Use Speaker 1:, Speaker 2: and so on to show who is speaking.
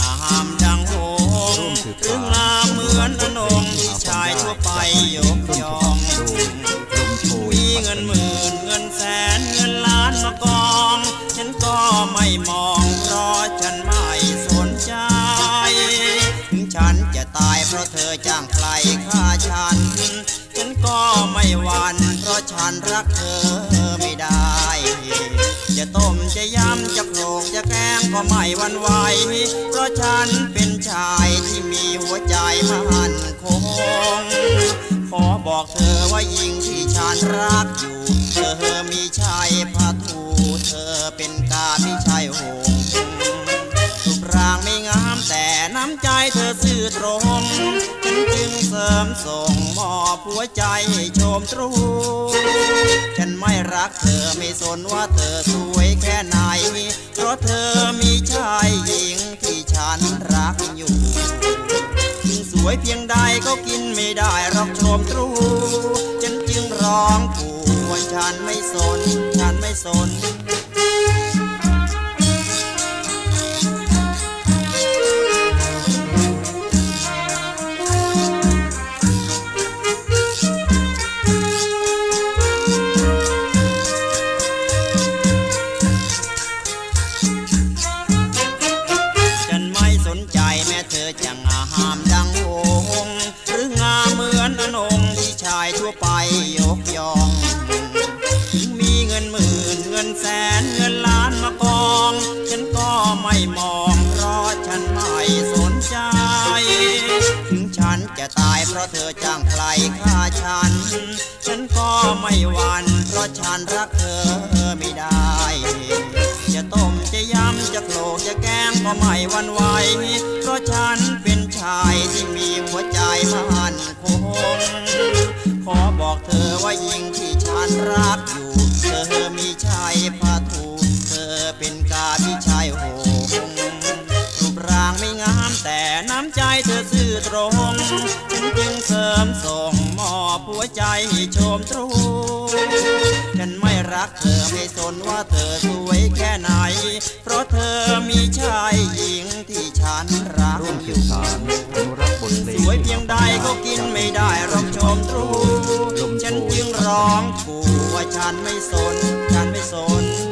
Speaker 1: งามดังโหงถึงงามเหมือนอนงชายทั่วไปยกยอง
Speaker 2: มีเงินหมื่
Speaker 1: นเงินแสนเงินล้านมากอง ฉันก็ไม่มองเพราะฉันไม่สนใจถึงฉันจะตายเพราะเธอจ้างใครฆ่าฉัน ฉันก็ไม่หวั่นเพราะฉันรักเธอ จะต้มจะยำจะโขลกจะแกงก็ไม่วันไหว เพราะฉันเป็นชายที่มีหัวใจมหันคง ขอบอกเธอว่ายิงที่ฉันรักอยู่ เธอมีชายพาทูเธอเป็นกาไม่ใช่หงส์รูปร่างไม่งามแต่น้ำใจเธอซื่อตรงฉันจึงเสริมส่งมอบหัวใจให้ชมตรู ฉันไม่รักเธอไม่สนว่าเธอสวยแค่ไหน เพราะเธอมีชายหญิงที่ฉันรักอยู่ถึงสวยเพียงใดก็กินไม่ได้รอกชมตรูฉันจึงร้องกูว่าฉันไม่สน ฉันไม่สน แสนเงินล้านมากอง ฉันก็ไม่มองเพราะฉันไม่สนใจ ถึงฉันจะตายเพราะเธอจ้างใครฆ่าฉัน ฉันก็ไม่หวั่นเพราะฉันรักเธอไม่ได้ จะต้มจะยำจะโขลกจะแกงก็ไม่หวันไหวเพราะฉันเป็นชายที่มีหัวใจมั่นคงขอบอกเธอว่ายิ่งที่ฉันรัก ซื่อตรงฉันจึงเสริมส่งมอบหัวใจให้ชมตรู ฉันไม่รักเธอไม่สนว่าเธอสวยแค่ไหน เพราะเธอมีชายหญิงที่ฉันรักร่วมสืบสารอ
Speaker 2: นรักบทเสวยเพียงใดก็กินไม่ได้รับชมตรู ฉันจึงร้อ
Speaker 1: งขู่ว่าฉันไม่สน ฉันไม่สน